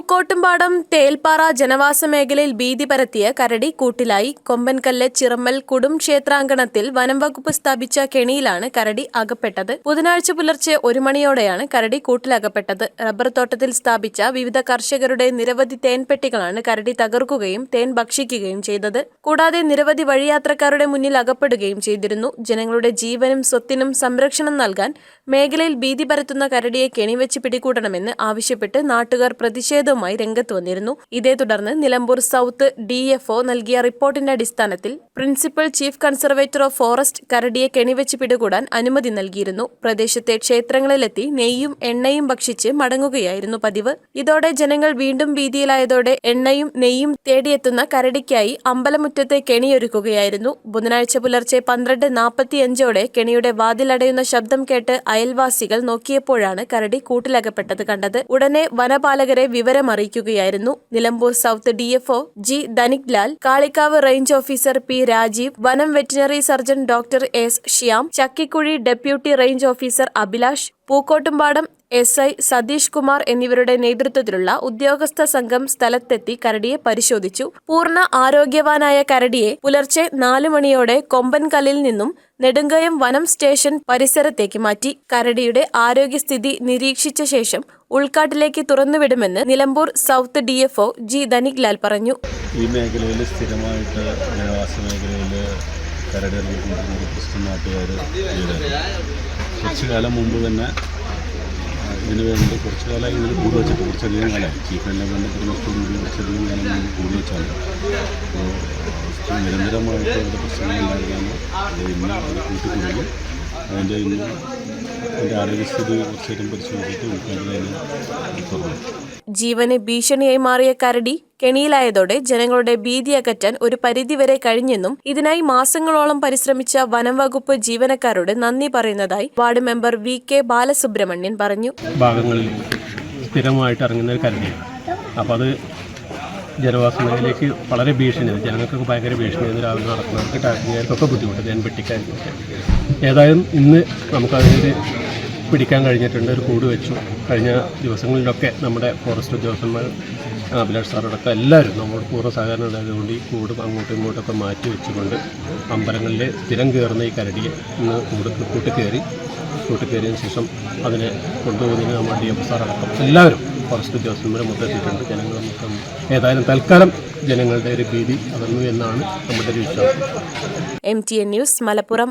പൂക്കോട്ടുംപാടം തേൽപ്പാറ ജനവാസ മേഖലയിൽ ഭീതി പരത്തിയ കരടി കൂട്ടിലായി കൊമ്പൻകല്ല് ചിറമ്മൽ കുടും ക്ഷേത്രാങ്കണത്തിൽ വനം വകുപ്പ് സ്ഥാപിച്ച കെണിയിലാണ് കരടി അകപ്പെട്ടത്. ബുധനാഴ്ച പുലർച്ചെ ഒരു മണിയോടെയാണ് കരടി കൂട്ടിലകപ്പെട്ടത്. റബ്ബർ തോട്ടത്തിൽ സ്ഥാപിച്ച വിവിധ കർഷകരുടെ നിരവധി തേൻപെട്ടികളാണ് കരടി തകർക്കുകയും തേൻ ഭക്ഷിക്കുകയും ചെയ്തത്. കൂടാതെ നിരവധി വഴിയാത്രക്കാരുടെ മുന്നിൽ അകപ്പെടുകയും ചെയ്തിരുന്നു. ജനങ്ങളുടെ ജീവനും സ്വത്തിനും സംരക്ഷണം നൽകാൻ മേഖലയിൽ ഭീതി പരത്തുന്ന കരടിയെ കെണിവെച്ച് പിടികൂടണമെന്ന് ആവശ്യപ്പെട്ട് നാട്ടുകാർ പ്രതിഷേധവുമായി രംഗത്ത് വന്നിരുന്നു. ഇതേ തുടർന്ന് നിലമ്പൂർ സൗത്ത് ഡിഎഫ്ഒ നൽകിയ റിപ്പോർട്ടിന്റെ അടിസ്ഥാനത്തിൽ principal chief conservator of forest കരടിയെ കെണിവെച്ച് പിടികൂടാൻ അനുമതി നൽകിയിരുന്നു. പ്രദേശത്തെ ക്ഷേത്രങ്ങളിലെത്തി നെയ്യും എണ്ണയും ഭക്ഷിച്ച് മടങ്ങുകയായിരുന്നു പതിവ്. ഇതോടെ ജനങ്ങൾ വീണ്ടും ഭീതിയിലായതോടെ എണ്ണയും നെയ്യും തേടിയെത്തുന്ന കരടിക്കായി അമ്പലമുറ്റത്തെ കെണിയൊരുക്കുകയായിരുന്നു. ബുധനാഴ്ച പുലർച്ചെ പന്ത്രണ്ട് നാൽപ്പത്തിയഞ്ചോടെ കെണിയുടെ വാതിലടയുന്ന ശബ്ദം കേട്ട് അയൽവാസികൾ നോക്കിയപ്പോഴാണ് കരടി കൂട്ടിലകപ്പെട്ടത് കണ്ടത്. ഉടനെ വനപാലകരെ വിവരമറിയിക്കുകയായിരുന്നു. Nilambur south DFO G Dhanik Lal Kalikavu range officer P Rajeev വനം veterinary surgeon doctor S Shyam Chakkikuzhi deputy range officer Abhilash Pookkottumpadam S I Satheesh Kumar എന്നിവരുടെ നേതൃത്വത്തിലുള്ള ഉദ്യോഗസ്ഥ സംഘം സ്ഥലത്തെത്തി കരടിയെ പരിശോധിച്ചു. പൂർണ ആരോഗ്യവാനായ കരടിയെ പുലർച്ചെ നാലു മണിയോടെ കൊമ്പൻകല്ലിൽ നിന്നും നെടുങ്കയം വനം സ്റ്റേഷൻ പരിസരത്തേക്ക് മാറ്റി. കരടിയുടെ ആരോഗ്യസ്ഥിതി നിരീക്ഷിച്ച ശേഷം ഉൾക്കാട്ടിലേക്ക് തുറന്നുവിടുമെന്ന് Nilambur south O G Dhanik Lal പറഞ്ഞു. ഈ മേഖലയിൽ സ്ഥിരമായിട്ട് ജനവാസ മേഖലയിൽ കരടി പ്രശ്നം നാട്ടുകാർ കുറച്ചു കാലം മുമ്പ് തന്നെ ഇതിനു വേണ്ടി കുറച്ച് കാലമായി ഇതിന് കൂടി വെച്ചിട്ട് കുറച്ചധികം കാലമായി. ചീഫ് എല്ലാം വേണ്ട കുടുംബത്തോടുകൂടി കുറച്ചധികം കാലം മുമ്പ് കൂട് വെച്ചാണ്. അപ്പോൾ നിരന്തരമായിട്ട് അവരുടെ പ്രശ്നങ്ങളുണ്ടായിരുന്നു അത് ഇന്ന് അത് കൂട്ടിക്കൊടുക്കും അതിന്റെ എന്റെ അതിന്റെ ആരോഗ്യസ്ഥിതി കുറച്ചേരം പരിശോധിച്ചിട്ട് ജീവന് ഭീഷണിയായി മാറിയ കരടി കെണിയിലായതോടെ ജനങ്ങളുടെ ഭീതി അകറ്റാൻ ഒരു പരിധിവരെ കഴിഞ്ഞെന്നും ഇതിനായി മാസങ്ങളോളം പരിശ്രമിച്ച വനം വകുപ്പ് ജീവനക്കാരോട് നന്ദി പറയുന്നതായി ward member V K Balasubramanian പറഞ്ഞു. ഭാഗങ്ങളിൽ സ്ഥിരമായിട്ട് ഇറങ്ങുന്ന ഒരു കരടിയാണ്. അപ്പോൾ അത് ജനവാസ മേഖലയിലേക്ക് വളരെ ഭീഷണിയാണ്. ജനങ്ങൾക്കൊക്കെ ഭയങ്കര ഭീഷണിയാണ്. രാവിലെ നടക്കുന്നവർക്ക് ടാക്സിക്കാർക്കൊക്കെ ബുദ്ധിമുട്ട്. ഞാൻ വെട്ടിക്കാർക്കൊക്കെ ഏതായാലും ഇന്ന് നമുക്കതിനൊരു പിടിക്കാൻ കഴിഞ്ഞിട്ടുണ്ട്. ഒരു കൂട് വെച്ചു. കഴിഞ്ഞ ദിവസങ്ങളിലൊക്കെ നമ്മുടെ ഫോറസ്റ്റ് ഉദ്യോഗസ്ഥന്മാർ അഭിലാഷ് സാറടക്കം എല്ലാവരും നമ്മളോട് പൂർണ സഹകരണം ഉണ്ടായതുകൊണ്ട് ഈ കൂട് അങ്ങോട്ടും ഇങ്ങോട്ടൊക്കെ മാറ്റി വെച്ചുകൊണ്ട് അമ്പലങ്ങളിൽ സ്ഥിരം കയറുന്ന ഈ കരടിയെ ഇന്ന് കൂട് കൂട്ടിക്കയറി കൂട്ടിക്കയറിയതിന് കൂട്ടി ശേഷം അതിനെ കൊണ്ടുപോകുന്നതിന് നമ്മുടെ ഡി എഫ് സാറടക്കം എല്ലാവരും ഫോറസ്റ്റ് ഉദ്യോഗസ്ഥന്മാരെ മൊത്തത്തിയിട്ടുണ്ട് ജനങ്ങൾ മൊത്തം ഏതായാലും തൽക്കാലം ജനങ്ങളുടെ ഒരു ഭീതി അകന്നു എന്നാണ് നമ്മുടെ ഒരു വിശ്വാസം. M T N news Malappuram.